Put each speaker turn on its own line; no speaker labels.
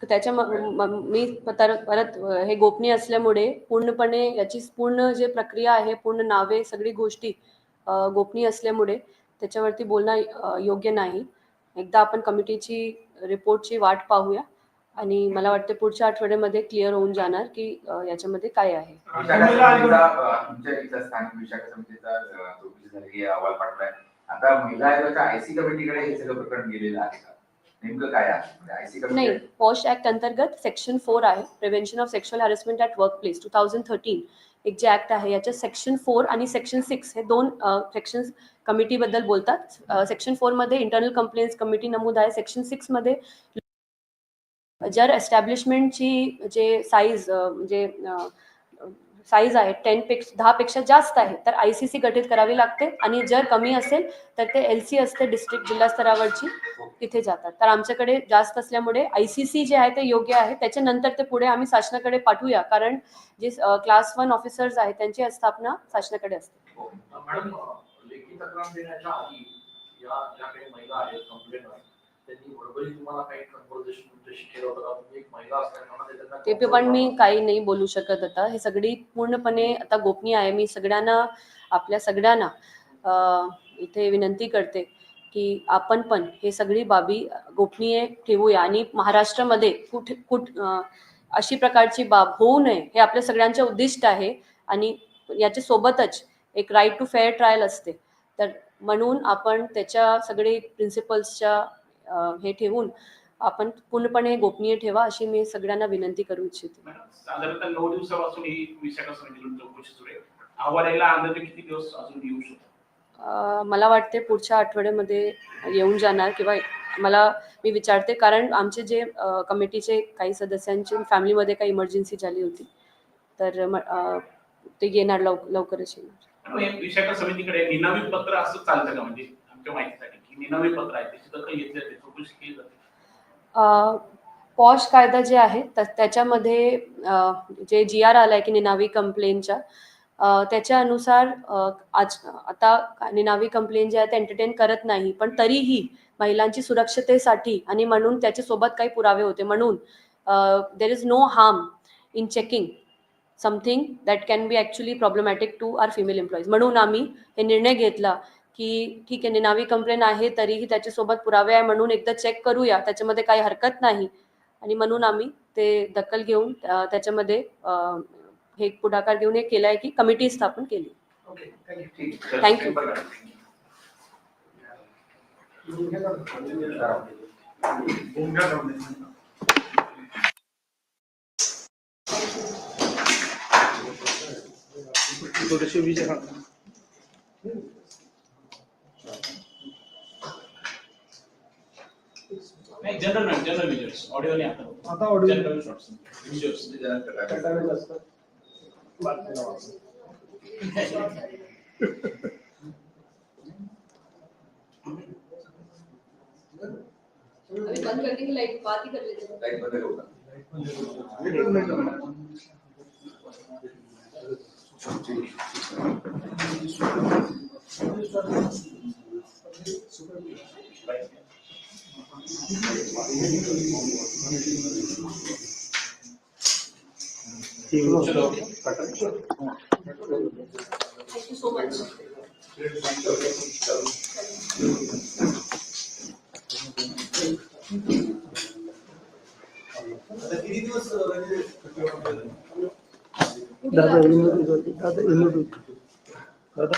त्याच्या मी तर परत हे गोपनीय असल्यामुळे पूर्णपणे याची पूर्ण जे प्रक्रिया आहे पूर्ण नावे सगळी गोष्टी गोपनीय असल्यामुळे त्याच्यावरती बोलणं योग्य नाही. एकदा आपण कमिटीची रिपोर्टची वाट पाहूया आणि मला वाटतं पुढच्या आठवड्यामध्ये क्लिअर होऊन जाणार की याच्यामध्ये काय आहे.
आता महिला आयोगाच्या आयसी कमिटीकडे हे सगळं प्रकरण गेलेलं आहे नेमकं काय आहे? आयसी
नाही पॉश ऍक्ट अंतर्गत सेक्शन फोर आहे prevention of sexual harassment at workplace two thousand thirteen एक जे ऍक्ट आहे याच्यात सेक्शन फोर आणि सेक्शन सिक्स हे दोन सेक्शन कमिटीबद्दल बोलतात. सेक्शन फोरमध्ये इंटरनल कंप्लेंट्स कमिटी नमूद आहे. सेक्शन सिक्समध्ये जर एस्टॅब्लिशमेंटची जे साईज म्हणजे साईज आहे टेन पेक्षा दहापेक्षा जास्त आहे तर आय सी सी गठीत करावी लागते. आणि जर कमी असेल तर ते एल सी असते डिस्ट्रिक्ट जिल्हा स्तरावरची तिथे जातात. तर आमच्याकडे जास्त असल्यामुळे आय सी सी जे आहे ते योग्य आहे. त्याच्यानंतर ते पुढे आम्ही शासनाकडे पाठवूया कारण जे क्लास वन ऑफिसर्स आहेत त्यांची स्थापना शासनाकडे असते.
त्यांनी तुम्हाला काही कन्व्हर्सेशन तुमच्याशी केलं होतं का तुम्ही एक महिला असल्यामुळे त्यांना
ते पण मी काही नाही बोलू शकत आता. हे सगळी पूर्णपणे आता गोपनीय आहे. मी सगळ्यांना आपल्या सगळ्यांना अं, इथे विनंती करते की आपण पण हे सगळी बाबी गोपनीय ठेवूया आणि महाराष्ट्रामध्ये कुठ कुठ अं, अशी प्रकारची बाब होऊ नये हे आपल्या सगळ्यांचे उद्दिष्ट आहे आणि याच्या सोबतच एक राईट टू फेअर ट्रायल असते. तर म्हणून आपण त्याच्या सगळे प्रिन्सिपल्सच्या हे ठेवून आपण पूर्णपणे गोपनीय ठेवा अशी मी सगळ्यांना विनंती करू इच्छिते.
मॅडम, साधारणतः नऊ दिवसापासून ही विशाखा समितीकडून चौकशी सुरू आहे? अहवाल यायला अंदाजे किती दिवस अजून येऊ शकतो?
अं, मला वाटते पुढच्या आठवड्यामध्ये येऊन जाणार किंवा मला मी विचारते कारण आमचे जे कमिटीचे काही सदस्यांची फॅमिलीमध्ये काही इमर्जन्सी झाली होती. तर ते येणार लव लवकरच येणार.
विशाखा समितीकडे निनावी पत्र असं चालतं का म्हणजे आमच्या माहितीसाठी? निनावी पत्र आहे त्याची दखल घेतली जाते चौकशी केली जाते.
पॉश कायदा जे आहे त्याच्यामध्ये जे जी आर आलाय की निनावी कंप्लेनच्या त्याच्या त्याच्यानुसार आज आता निनावी कंप्लेन जे आहे ते एंटरटेन करत नाही. पण तरीही महिलांची सुरक्षतेसाठी आणि म्हणून त्याच्यासोबत काही पुरावे होते. म्हणून there is no harm in checking something that can be actually problematic to our female employees म्हणून आम्ही हे निर्णय घेतला की ठीक आहे निनावी कंप्लेन आहे तरीही त्याच्यासोबत पुरावे आहे म्हणून एकदा चेक करूया. त्याच्यामध्ये काही हरकत नाही. आणि म्हणून आम्ही ते दखल घेऊन त्याच्यामध्ये हे पुढाकार घेऊन हे केलं आहे की कमिटी स्थापन केली.
Okay
thank you.
थोडेसे विजय
नाही general ma'am general visuals audio नाही आता.
आता ऑडिओ
जनरल शॉर्ट्स विज्युअल्स
कटावेल असतं बात अभी
बंद करने की लाइट बात ही कर लेते
हैं। लाइट बंद होगा। लाइट
बंद होगा।
Super
light सो मच
दादा इन्व्हिट होती दादा इन्व्हिट होती दादा